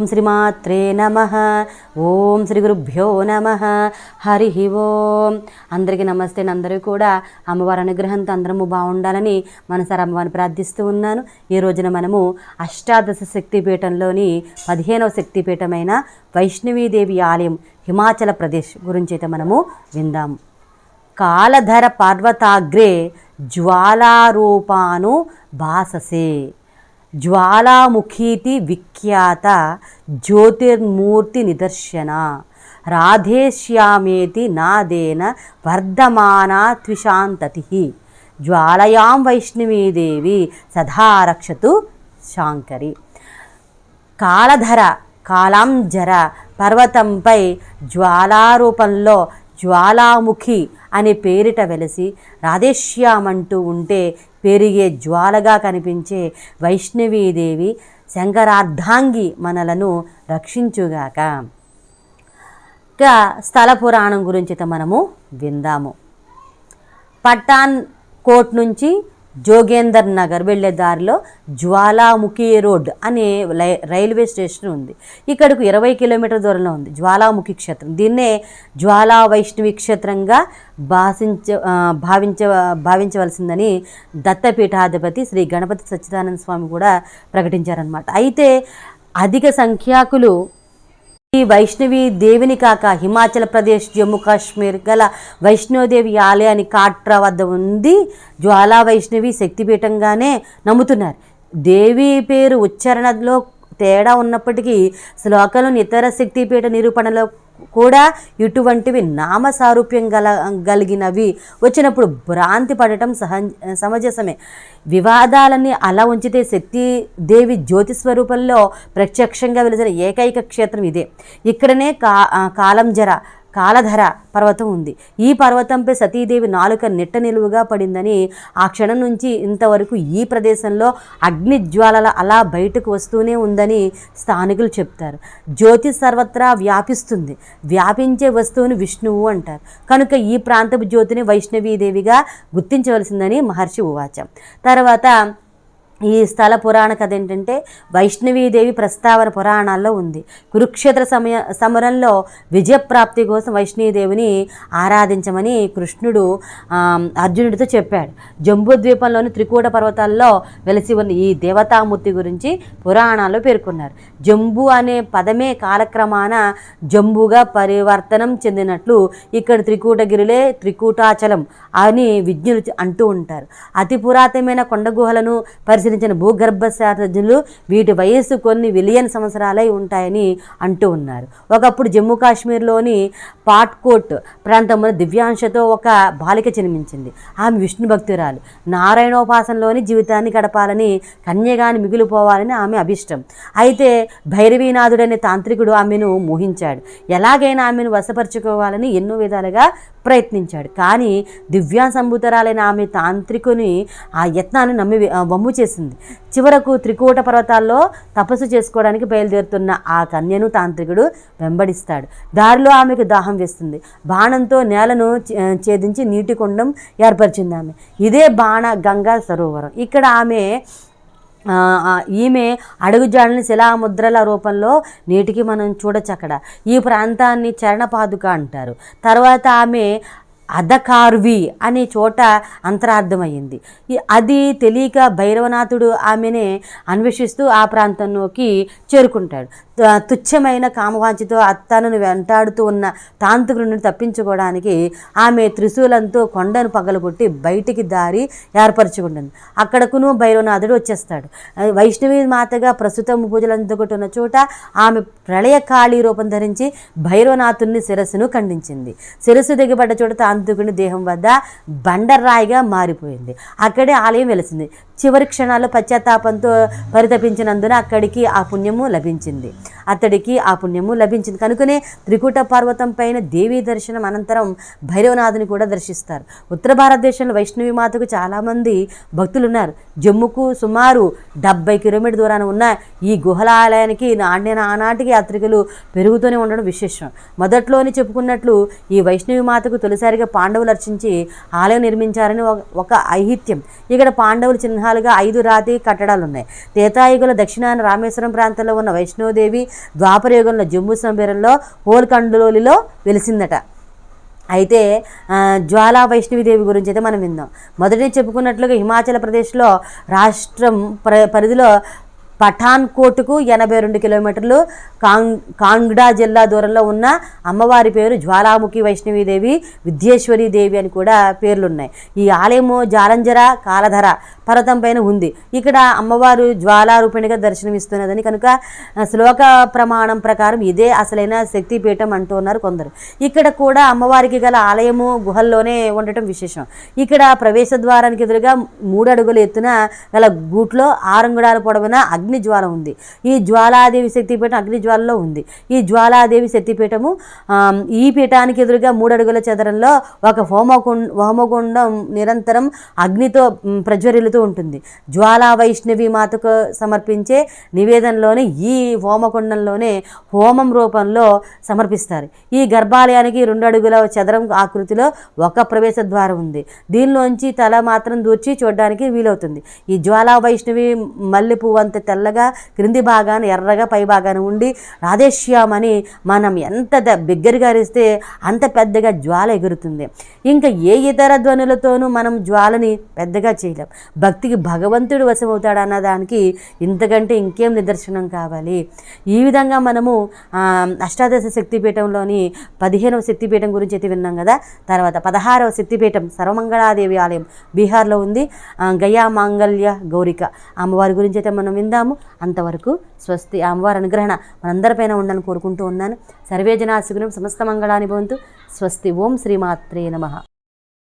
ఓం శ్రీమాత్రే నమ. ఓం శ్రీ గురుభ్యో నమ. హరి ఓం. అందరికీ నమస్తే. అందరూ కూడా అమ్మవారి అనుగ్రహంతో అందరము బాగుండాలని మనసారి అమ్మవారిని ప్రార్థిస్తూ ఉన్నాను. ఈ రోజున మనము అష్టాదశ శక్తిపీఠంలోని పదిహేనవ శక్తిపీఠమైన వైష్ణవీదేవి ఆలయం హిమాచల ప్రదేశ్ గురించి అయితే మనము విందాము. కాలధర పర్వతాగ్రే జ్వాలారూపాను భాససే జ్వాలాముఖీతి విఖ్యాత జ్యోతిర్మూర్తి నిదర్శన. రాధేశ్యామేతి నాదేన వర్ధమానా త్విషాంతతి జ్వాలయాం వైష్ణవీదేవి సదా రక్షతు శాంకరి. కాలధర కాలాంజర పర్వతంపై జ్వాలారూపంలో జ్వాలాముఖి అనే పేరిట వెలసి రాధేశ్యామంటూ ఉంటే పెరిగే జ్వాలగా కనిపించే వైష్ణవీదేవి శంకరార్ధాంగి మనలను రక్షించుగాక. ఇక స్థల పురాణం గురించి మనము విందాము. పట్టాన్ కోట్ నుంచి జోగేందర్ నగర్ వెళ్ళే దారిలో జ్వాలాముఖి రోడ్ అనే లై రైల్వే స్టేషన్ ఉంది. ఇక్కడకు ఇరవై కిలోమీటర్ దూరంలో ఉంది. జ్వాలాముఖి క్షేత్రం. దీన్నే జ్వాలా వైష్ణవి క్షేత్రంగా భాషించ భావించ భావించవలసిందని దత్తపీఠాధిపతి శ్రీ గణపతి సచ్చిదానంద స్వామి కూడా ప్రకటించారనమాట అయితే అధిక సంఖ్యాకులు ఈ వైష్ణవి దేవిని కాక హిమాచల్ ప్రదేశ్ జమ్మూ కాశ్మీర్ గల వైష్ణోదేవి ఆలయాన్ని కాట్రా వద్ద ఉంది. జ్వాలా వైష్ణవి శక్తిపీఠంగానే నమ్ముతున్నారు. దేవి పేరు ఉచ్చారణలో తేడా ఉన్నప్పటికీ శ్లోకంలోని ఇతర శక్తిపీఠ నిరూపణలో కూడా ఇటువంటివి నామ సారూప్యం గల కలిగినవి వచ్చినప్పుడు భ్రాంతి పడటం సహ సమంజసమే. వివాదాలన్నీ అలా ఉంచితే శక్తి దేవి జ్యోతి స్వరూపంలో ప్రత్యక్షంగా వెలిసిన ఏకైక క్షేత్రం ఇదే. ఇక్కడనే కా కాలం కాలంజర కాలధర పర్వతం ఉంది. ఈ పర్వతంపై సతీదేవి నాలుక నిట్ట నిలువుగా పడిందని ఆ క్షణం నుంచి ఇంతవరకు ఈ ప్రదేశంలో అగ్ని జ్వాలల అలా బయటకు వస్తూనే ఉందని స్థానికులు చెప్తారు. జ్యోతి సర్వత్రా వ్యాపిస్తుంది. వ్యాపించే వస్తువుని విష్ణువు అంటారు. కనుక ఈ ప్రాంతపు జ్యోతిని వైష్ణవీదేవిగా గుర్తించవలసిందని మహర్షి ఉవాచం. తర్వాత ఈ స్థల పురాణ కథ ఏంటంటే వైష్ణవీదేవి ప్రస్తావన పురాణాల్లో ఉంది. కురుక్షేత్ర సమయ సమరంలో విజయప్రాప్తి కోసం వైష్ణవీదేవిని ఆరాధించమని కృష్ణుడు అర్జునుడితో చెప్పాడు. జంబూ ద్వీపంలోని త్రికూట పర్వతాల్లో వెలిసి ఉన్న ఈ దేవతామూర్తి గురించి పురాణాల్లో పేర్కొన్నారు. జంబు అనే పదమే కాలక్రమాన జంబుగా పరివర్తనం చెందినట్లు ఇక్కడ త్రికూటగిరిలే త్రికూటాచలం అని విజ్ఞులు అంటూ ఉంటారు. అతి పురాతనమైన కొండ గుహలను పరిశీలించిన భూగర్భ శాస్త్రజ్ఞులు వీటి వయస్సు కొన్ని మిలియన్ సంవత్సరాలై ఉంటాయని అంటూ ఉన్నారు. ఒకప్పుడు జమ్మూ కాశ్మీర్లోని పాట్కోట్ ప్రాంతంలో దివ్యాంశతో ఒక బాలిక జన్మించింది. ఆమె విష్ణు భక్తురాలు. నారాయణోపాసనలోని జీవితాన్ని గడపాలని కన్యగాని మిగిలిపోవాలని ఆమె అభిష్టం. అయితే భైరవీనాథుడనే తాంత్రికుడు ఆమెను మోహించాడు. ఎలాగైనా ఆమెను వశపరుచుకోవాలని ఎన్నో విధాలుగా ప్రయత్నించాడు. కానీ దివ్యా సంభూతరాలైన ఆమె తాంత్రికుని ఆ యత్నాన్ని నమ్మి వమ్ము చేసింది. చివరకు త్రికూట పర్వతాల్లో తపస్సు చేసుకోవడానికి బయలుదేరుతున్న ఆ కన్యను తాంత్రికుడు వెంబడిస్తాడు. దారిలో ఆమెకు దాహం వేస్తుంది. బాణంతో నేలను ఛేదించి నీటి కుండం ఏర్పరిచింది ఆమె. ఇదే బాణ గంగా సరోవరం. ఇక్కడ ఆమె ఈమె అడుగుజాడని శిలాముద్రల రూపంలో నేటికి మనం చూడొచ్చు అక్కడ. ఈ ప్రాంతాన్ని చరణపాదుక అంటారు. తర్వాత ఆమె అధకార్వి అనే చోట అంతరార్థమైంది అది తెలియక భైరవనాథుడు ఆమెనే అన్వేషిస్తూ ఆ ప్రాంతంలోకి చేరుకుంటాడు. త- తుచ్చమైన కామవాంచితో తనను వెంటాడుతూ ఉన్న తాంత్రికుడిని తప్పించుకోవడానికి ఆమె త్రిశూలంతో కొండను పగలగొట్టి బయటికి దారి ఏర్పరచుకుంటుంది. అక్కడకును భైరవనాథుడు వచ్చేస్తాడు. వైష్ణవి మాతగా ప్రస్తుతం పూజలు అందుకుంటున్న చోట ఆమె ప్రళయకాళీ రూపం ధరించి భైరవనాథుని శిరస్సును ఖండించింది. శిరస్సు దిగబడ్డ చోట తాంత్రికుని దేహం వద్ద బండరాయిగా మారిపోయింది. అక్కడే ఆలయం వెలిసింది. చివరి క్షణాల్లో పశ్చాత్తాపంతో పరితపించినందున అక్కడికి ఆ పుణ్యము లభించింది. అతడికి ఆ పుణ్యము లభించింది. కనుకనే త్రికూట పర్వతం పైన దేవీ దర్శనం అనంతరం భైరవనాథుని కూడా దర్శిస్తారు. ఉత్తర భారతదేశంలో వైష్ణవి మాతకు చాలామంది భక్తులు ఉన్నారు జమ్ముకు సుమారు డెబ్బై కిలోమీటర్ దూరాన ఉన్న ఈ గుహల ఆలయానికి నాణ్య ఆనాటికి యాత్రికులు పెరుగుతూనే ఉండడం విశేషం. మొదట్లోని చెప్పుకున్నట్లు ఈ వైష్ణవి మాతకు తొలిసారిగా పాండవులు అర్చించి ఆలయం నిర్మించారని ఒక- ఒక ఐహిత్యం. ఇక్కడ పాండవుల చిహ్నాలు విగ్రహాలుగా ఐదు రాతి కట్టడాలు ఉన్నాయి త్రేతాయుగంలో దక్షిణాన రామేశ్వరం ప్రాంతంలో ఉన్న వైష్ణోదేవి ద్వాపరయుగంలో జమ్మూ సంబీరంలో హోల్కండలోలిలో వెలిసిందట. అయితే జ్వాలా వైష్ణవిదేవి గురించి అయితే మనం విందాం. మొదటి చెప్పుకున్నట్లుగా హిమాచల్ ప్రదేశ్లో రాష్ట్రం ప్ర పరిధిలో పఠాన్కోట్కు ఎనభై రెండు కిలోమీటర్లు కాంగ్ కాంగ్డా జిల్లా దూరంలో ఉన్న అమ్మవారి పేరు జ్వాలాముఖి వైష్ణవీదేవి విద్యేశ్వరి దేవి అని కూడా పేర్లున్నాయి. ఈ ఆలయము జాలంజర కాలధర పర్వతం పైన ఉంది. ఇక్కడ అమ్మవారు జ్వాలారూపిణిగా దర్శనమిస్తున్నదని కనుక శ్లోక ప్రమాణం ప్రకారం ఇదే అసలైన శక్తిపీఠం అంటున్నారు కొందరు. ఇక్కడ కూడా అమ్మవారికి గల ఆలయము గుహల్లోనే ఉండటం విశేషం. ఇక్కడ ప్రవేశ ద్వారానికి ఎదురుగా మూడు అడుగుల ఎత్తున గల గూట్లో ఆరంగుడాల పొడవున అగ్ని జ్వాల ఉంది. ఈ జ్వాలాదేవి శక్తిపీఠం అగ్ని జ్వాలలో ఉంది. ఈ జ్వాలాదేవి శక్తిపీఠము ఈ పీఠానికి ఎదురుగా మూడడుగుల చదరంలో ఒక హోమగుండ హోమగుండం నిరంతరం అగ్నితో ప్రజ్వరిల్లుతూ ఉంటుంది. జ్వాలా వైష్ణవి మాతకు సమర్పించే నివేదనలోనే ఈ హోమకుండంలోనే హోమం రూపంలో సమర్పిస్తారు. ఈ గర్భాలయానికి రెండు అడుగుల చదరం ఆకృతిలో ఒక ప్రవేశ ద్వారం ఉంది. దీనిలోంచి తల మాత్రం దూర్చి చూడడానికి వీలవుతుంది. ఈ జ్వాలా వైష్ణవి మల్లె పువ్వు అంత తెల్లగా క్రింది భాగాన ఎర్రగా పై భాగాన ఉండి రాధేశ్యామని మనం ఎంత ద- బిగ్గరగా అరిస్తే అంత పెద్దగా జ్వాల ఎగురుతుంది. ఇంకా ఏ ఇతర ధ్వనులతోనూ మనం జ్వాలని పెద్దగా చేయలేం. భక్తికి భగవంతుడు వశమవుతాడు అన్న దానికి ఇంతకంటే ఇంకేం నిదర్శనం కావాలి? ఈ విధంగా మనము అష్టాదశ శక్తిపీఠంలోని పదిహేనవ శక్తిపీఠం గురించి అయితే విన్నాం కదా? తర్వాత పదహారవ శక్తిపీఠం సర్వమంగళాదేవి ఆలయం బీహార్లో ఉంది. గయా మాంగళ్య గౌరిక. అమ్మవారి గురించి అయితే మనం విందాము. అంతవరకు స్వస్తి అమ్మవారి అనుగ్రహణ మనందరిపైన ఉండాలని కోరుకుంటూ ఉన్నాను. సర్వే జనా సుగుణం సమస్త మంగళాని భవంతు. స్వస్తి. ఓం శ్రీమాత్రే నమః.